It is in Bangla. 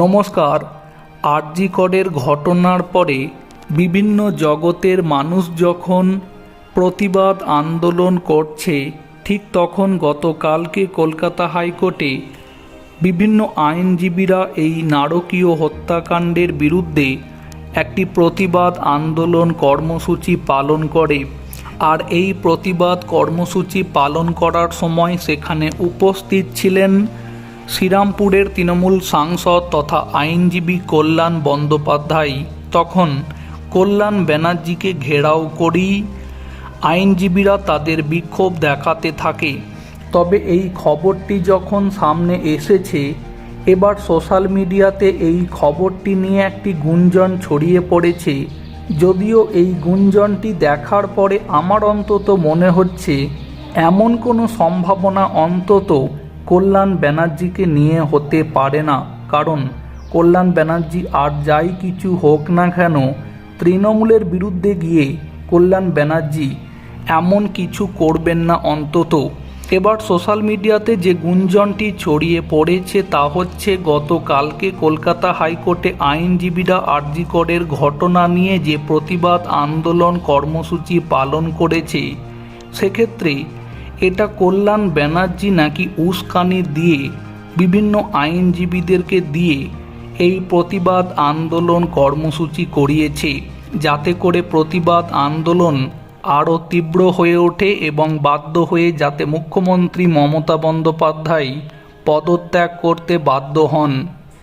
নমস্কার। আরজি করের ঘটনার পরে বিভিন্ন জগতের মানুষ যখন প্রতিবাদ আন্দোলন করছে, ঠিক তখন গতকালকে কলকাতা হাইকোর্টে বিভিন্ন আইনজীবীরা এই নারকীয় হত্যাকাণ্ডের বিরুদ্ধে একটি প্রতিবাদ আন্দোলন কর্মসূচি পালন করে। আর এই প্রতিবাদ কর্মসূচি পালন করার সময় সেখানে উপস্থিত ছিলেন শ্রীরামপুরের তৃণমূল সাংসদ তথা আইনজীবী কল্যাণ বন্দ্যোপাধ্যায় তখন কল্যাণ ব্যানার্জিকে ঘেরাও করেই আইনজীবীরা তাদের বিক্ষোভ দেখাতে থাকে। তবে এই খবরটি যখন সামনে এসেছে, এবার সোশ্যাল মিডিয়াতে এই খবরটি নিয়ে একটি গুঞ্জন ছড়িয়ে পড়েছে। যদিও এই গুঞ্জনটি দেখার পরে আমার অন্তত মনে হচ্ছে, এমন কোনো সম্ভাবনা অন্তত কল্যাণ ব্যানার্জিকে নিয়ে হতে পারে না। কারণ, কল্যাণ ব্যানার্জি আর যাই কিছু হোক না কেন, তৃণমূলের বিরুদ্ধে গিয়ে কল্যাণ ব্যানার্জি এমন কিছু করবেন না অন্তত। এবার সোশ্যাল মিডিয়াতে যে গুঞ্জনটি ছড়িয়ে পড়েছে তা হচ্ছে, গতকালকে কলকাতা হাইকোর্টে আইনজীবীরা আরজিকরের ঘটনা নিয়ে যে প্রতিবাদ আন্দোলন কর্মসূচি পালন করেছে, সেক্ষেত্রে এটা কল্যাণ ব্যানার্জি নাকি উস্কানি দিয়ে বিভিন্ন আইনজীবীদেরকে দিয়ে এই প্রতিবাদ আন্দোলন কর্মসূচি করিয়েছে? যাতে করে প্রতিবাদ আন্দোলন আরও তীব্র হয়ে ওঠে এবং বাধ্য হয়ে যাতে মুখ্যমন্ত্রী মমতা বন্দ্যোপাধ্যায় পদত্যাগ করতে বাধ্য হন।